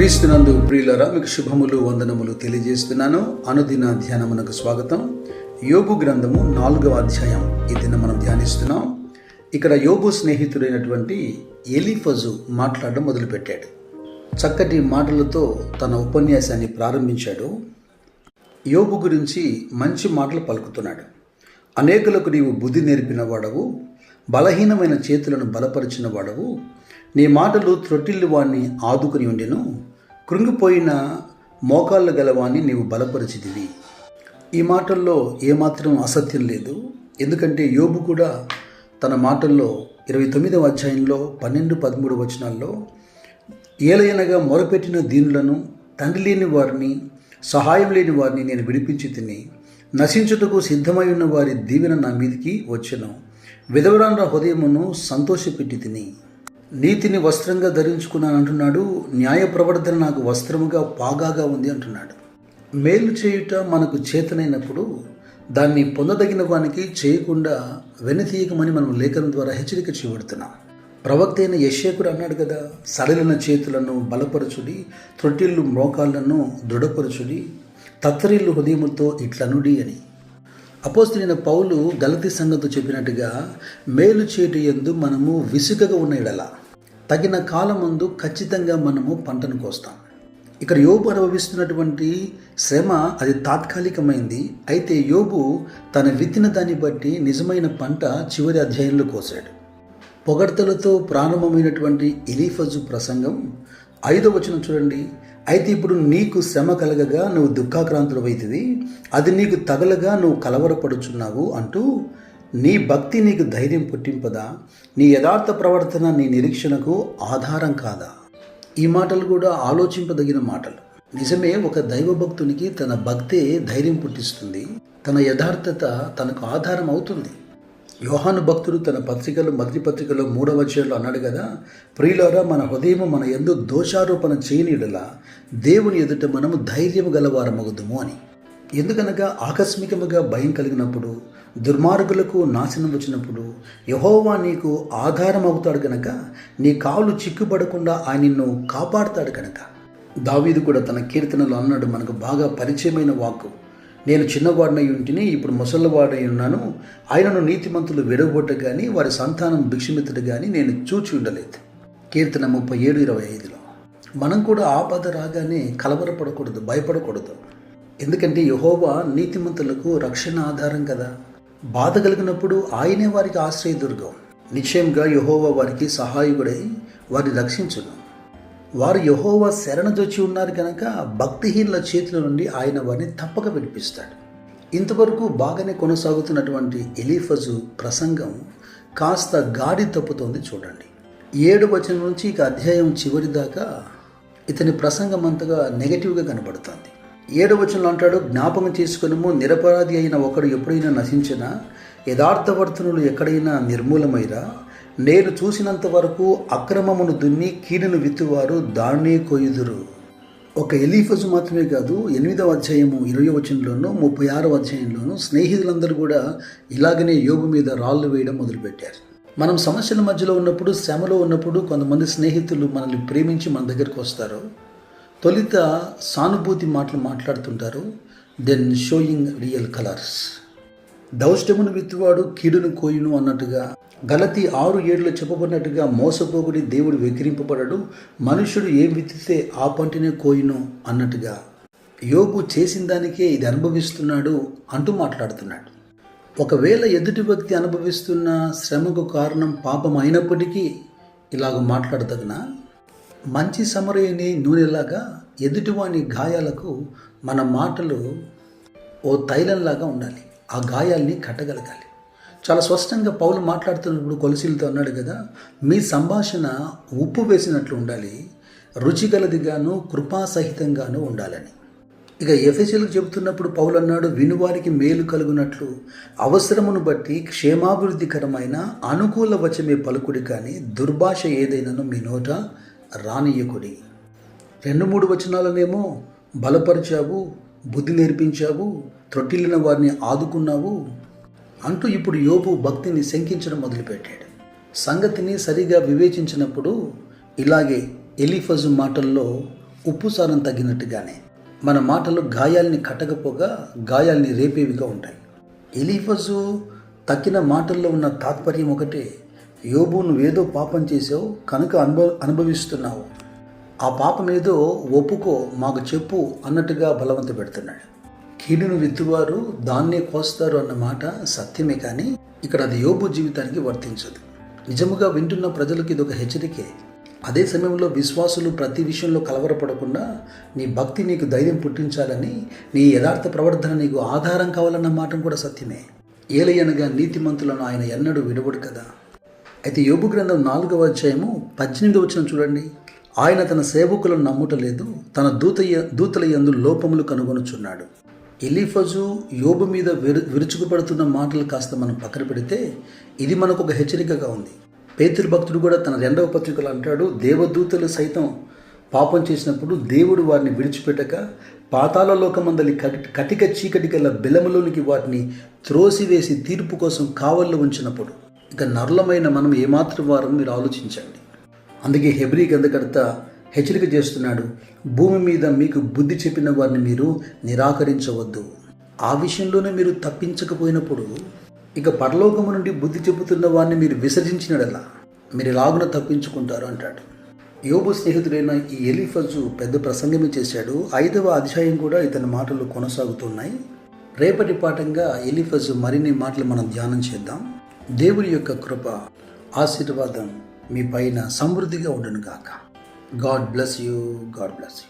క్రీస్తునందు ప్రియులరా మీకు శుభములు వందనములు తెలియజేస్తున్నాను. అనుదిన ధ్యానమునకు స్వాగతం. యోగు గ్రంథము నాలుగవ అధ్యాయం. ఈ దిన మనం ధ్యానిస్తున్నాం. ఇక్కడ యోగు స్నేహితుడైనటువంటి ఎలిఫజు మాట్లాడడం మొదలుపెట్టాడు. చక్కటి మాటలతో తన ఉపన్యాసాన్ని ప్రారంభించాడు. యోగు గురించి మంచి మాటలు పలుకుతున్నాడు. అనేకులకు నీవు బుద్ధి నేర్పిన వాడవు బలహీనమైన చేతులను బలపరిచిన వాడవు. నీ మాటలు త్రొట్టిల్లు వాణ్ణి ఆదుకుని ఉండెను. కృంగిపోయిన మోకాళ్ళు గలవాణ్ణి నీవు బలపరిచిదివి ఈ మాటల్లో ఏమాత్రం అసత్యం లేదు. ఎందుకంటే యోబు కూడా తన మాటల్లో ఇరవై తొమ్మిదవ అధ్యాయంలో పన్నెండు పదమూడు వచనాల్లో ఏలయనగా మొరపెట్టిన దీనులను తండ్రి లేని వారిని సహాయం లేని వారిని నేను విడిపించి తిని నశించుటకు సిద్ధమై ఉన్న వారి దీవెన నా మీదికి వచ్చెను. విధవరాండ్ర హృదయమును సంతోషపెట్టి తిని నీతిని వస్త్రంగా ధరించుకున్నాను అంటున్నాడు. న్యాయ ప్రవర్తన నాకు వస్త్రముగా పాగాగా ఉంది అంటున్నాడు. మేలు చేయుట మనకు చేతనైనప్పుడు దాన్ని పొందదగిన వానికి చేయకుండా వెనతీయకమని మనం లేఖనం ద్వారా హెచ్చరిక చేయబడుతున్నాం. ప్రవక్త అయిన యశేకుడు అన్నాడు కదా సడలిన చేతులను బలపరచుడి త్రొట్టిల్లు మోకాళ్ళను దృఢపరచుడి తత్తరిల్లు హృదయముతో ఇట్లనుడి అని. అపోస్తులైన పౌలు గలతి సంగతి చెప్పినట్టుగా మేలు చేటు ఎందు మనము విసుగగా ఉన్న ఎడల. తగిన కాలమందు ఖచ్చితంగా మనము పంటను కోస్తాం. ఇక్కడ యోబు అనుభవిస్తున్నటువంటి శ్రమ అది తాత్కాలికమైంది. అయితే యోబు తన విత్తిన దాన్ని బట్టి నిజమైన పంట చివరి అధ్యాయంలో కోసాడు. పొగడ్తలతో ప్రారంభమైనటువంటి ఇలీఫజు ప్రసంగం ఐదో వచనం చూడండి. అయితే ఇప్పుడు నీకు శ్రమ కలగగా నువ్వు దుఃఖాక్రాంతుడు అవుతుంది అది నీకు తగలగా నువ్వు కలవరపడుచున్నావు అంటూ నీ భక్తి నీకు ధైర్యం పుట్టింపదా? నీ యథార్థ ప్రవర్తన నీ నిరీక్షణకు ఆధారం కాదా? ఈ మాటలు కూడా ఆలోచింపదగిన మాటలు. నిజమే ఒక దైవభక్తునికి తన భక్తే ధైర్యం పుట్టిస్తుంది. తన యథార్థత తనకు ఆధారం అవుతుంది. యోహాను భక్తుడు తన పత్రికలు మొదటి పత్రికలో మూడవ అధ్యాయంలో అన్నాడు కదా ప్రియులారా మన హృదయం మన ఎందు దోషారోపణ చేయనీడలా దేవుని ఎదుట మనము ధైర్యం గలవారమగుదుము అని. ఎందుకనగా ఆకస్మికముగా భయం కలిగినప్పుడు దుర్మార్గులకు నాశనం వచ్చినప్పుడు యహోవా నీకు ఆధారం అవుతాడు గనక నీ కాలు చిక్కుపడకుండా ఆయన నిన్ను కాపాడుతాడు కనుక దావీదు కూడా తన కీర్తనలు అన్నాడు మనకు బాగా పరిచయమైన వాక్కు. నేను చిన్నవాడినై ఉంటిని ఇప్పుడు ముసలివాడై ఉన్నాను. ఆయనను నీతిమంతులు విడగొట్ట కానీ వారి సంతానం భిక్షమిత్తుడు కానీ నేను చూచి ఉండలేదు. కీర్తన ముప్పై ఏడు ఇరవై ఐదులో. మనం కూడా ఆపద రాగానే కలవరపడకూడదు భయపడకూడదు. ఎందుకంటే యహోవా నీతిమంతులకు రక్షణ ఆధారం కదా. బాధ కలిగినప్పుడు ఆయనే వారికి ఆశ్రయదుర్గం. నిశ్చయంగా యహోవా వారికి సహాయకుడై వారిని రక్షించును. వారు యహోవా శరణజొచ్చి ఉన్నారు కనుక భక్తిహీనుల చేతుల నుండి ఆయన వారిని తప్పక విడిపిస్తాడు. ఇంతవరకు బాగానే కొనసాగుతున్నటువంటి ఎలీఫజు ప్రసంగం కాస్త గాడి తప్పుతోంది చూడండి. ఏడు వచనం నుంచి ఇక అధ్యాయం చివరి దాకా ఇతని ప్రసంగం అంతగా నెగటివ్గా కనబడుతుంది. ఏడు వచనంలో అంటాడు జ్ఞాపకం చేసుకునము నిరపరాధి అయిన ఒకడు ఎప్పుడైనా నశించినా యథార్థవర్తనులు ఎక్కడైనా నిర్మూలమైరా? నేను చూసినంత వరకు అక్రమమును దున్ని కీడును విత్తువారు దాన్నే కొయ్యుదురు. ఒక ఎలీఫజు మాత్రమే కాదు ఎనిమిదవ అధ్యాయము ఇరవై వచనంలోనూ ముప్పై ఆరవ అధ్యాయంలోనూ స్నేహితులందరూ కూడా ఇలాగనే యోగు మీద రాళ్ళు వేయడం మొదలుపెట్టారు. మనం సమస్యల మధ్యలో ఉన్నప్పుడు శ్రమలో ఉన్నప్పుడు కొంతమంది స్నేహితులు మనల్ని ప్రేమించి మన దగ్గరకు వస్తారు. తొలిత సానుభూతి మాటలు మాట్లాడుతుంటారు దెన్ షోయింగ్ రియల్ కలర్స్ దౌష్టమును విత్తువాడు కీడును కోయును అన్నట్టుగా గలతి ఆరు ఏడులో చెప్పబడినట్టుగా మోసపోకుడి దేవుడు వెక్కిరింపబడడు మనుషుడు ఏం విత్తితే ఆ పంటనే కోయును అన్నట్టుగా. యోగు చేసిన దానికే ఇది అనుభవిస్తున్నాడు అంటూ మాట్లాడుతున్నాడు. ఒకవేళ ఎదుటి వ్యక్తి అనుభవిస్తున్న శ్రమకు కారణం పాపం అయినప్పటికీ ఇలాగ మాట్లాడదగినా మంచి సమరయని నూనెలాగా ఎదుటివాని గాయాలకు మన మాటలు ఓ తైలంలాగా ఉండాలి. ఆ గాయాల్ని కట్టగలగాలి. చాలా స్పష్టంగా పౌలు మాట్లాడుతున్నప్పుడు కొలసీలతో అన్నాడు కదా మీ సంభాషణ ఉప్పు వేసినట్లు ఉండాలి రుచిగలదిగాను కృపాసహితంగాను ఉండాలని. ఇక ఎఫ్ఎస్ఎల్కి చెబుతున్నప్పుడు పౌలు అన్నాడు వినువారికి మేలు కలుగునట్లు అవసరమును బట్టి క్షేమాభివృద్ధికరమైన అనుకూల వచమే పలుకుడి కానీ దుర్భాష ఏదైనాను మీ నోట రానియకుడి రెండు మూడు వచనాలనేమో బలపరిచావు బుద్ధి నేర్పించావు త్రొట్టిల్లిన వారిని ఆదుకున్నావు అంటూ ఇప్పుడు యోబు భక్తిని శంకించడం మొదలుపెట్టాడు. సంగతిని సరిగా వివేచించినప్పుడు ఇలాగే ఎలిఫజు మాటల్లో ఉప్పు సారం తగ్గినట్టుగానే మన మాటలు గాయాల్ని కట్టకపోగా గాయాల్ని రేపేవిగా ఉంటాయి. ఎలిఫజు తక్కిన మాటల్లో ఉన్న తాత్పర్యం ఒకటే యోబు నువ్వేదో పాపం చేసావు కనుక అనుభవ అనుభవిస్తున్నావు. ఆ పాపం ఏదో ఒప్పుకో మాకు చెప్పు అన్నట్టుగా బలవంత పెడుతున్నాడు. కీడును విత్తువారు దాన్నే కోస్తారు అన్న మాట సత్యమే కానీ ఇక్కడ అది యోబు జీవితానికి వర్తించదు. నిజముగా వింటున్న ప్రజలకు ఇది ఒక హెచ్చరికే. అదే సమయంలో విశ్వాసులు ప్రతి విషయంలో కలవరపడకుండా నీ భక్తి నీకు ధైర్యం పుట్టించాలని నీ యథార్థ ప్రవర్తన నీకు ఆధారం కావాలన్న మాట కూడా సత్యమే. ఏలయనగా నీతిమంతులను ఆయన ఎన్నడూ విడవడు కదా. అయితే యోబు గ్రంథం నాలుగవ అధ్యాయము పద్దెనిమిది వచ్చిన చూడండి. ఆయన తన సేవకులను నమ్ముటలేదు తన దూత దూతల యందు లోపములు కనుగొనుచున్నాడు. ఎలీఫజు యోబు మీద విరు విరుచుకుపడుతున్న మాటలు కాస్త మనం పక్కన పెడితే ఇది మనకు ఒక హెచ్చరికగా ఉంది. పేతురు భక్తుడు కూడా తన రెండవ పత్రికలు అంటాడు దేవదూతలు సైతం పాపం చేసినప్పుడు దేవుడు వారిని విడిచిపెట్టక పాతాల లోకమందలి కటిక చీకటి గల బిలములోనికి వాటిని త్రోసివేసి తీర్పు కోసం కావల్లో ఉంచినప్పుడు ఇక నరులమైన మనం ఏమాత్రం వారం మీరు ఆలోచించండి. అందుకే హెబ్రీ గంధకర్త హెచ్చరిక చేస్తున్నాడు భూమి మీద మీకు బుద్ధి చెప్పిన వారిని మీరు నిరాకరించవద్దు. ఆ విషయంలోనే మీరు తప్పించకపోయినప్పుడు ఇక పరలోకము నుండి బుద్ధి చెబుతున్న వారిని మీరు విసర్జించినడలా? మీరు ఎలాగున తప్పించుకుంటారు అంటాడు. యోబు స్నేహితుడైన ఈ ఎలిఫజు పెద్ద ప్రసంగమే చేశాడు. ఐదవ అధ్యాయం కూడా ఇతని మాటలు కొనసాగుతున్నాయి. రేపటి పాఠంగా ఎలిఫజు మరిన్ని మాటలు మనం ధ్యానం చేద్దాం. దేవుని యొక్క కృప ఆశీర్వాదం మీ పైన సమృద్ధిగా ఉండను గాక God bless you God bless you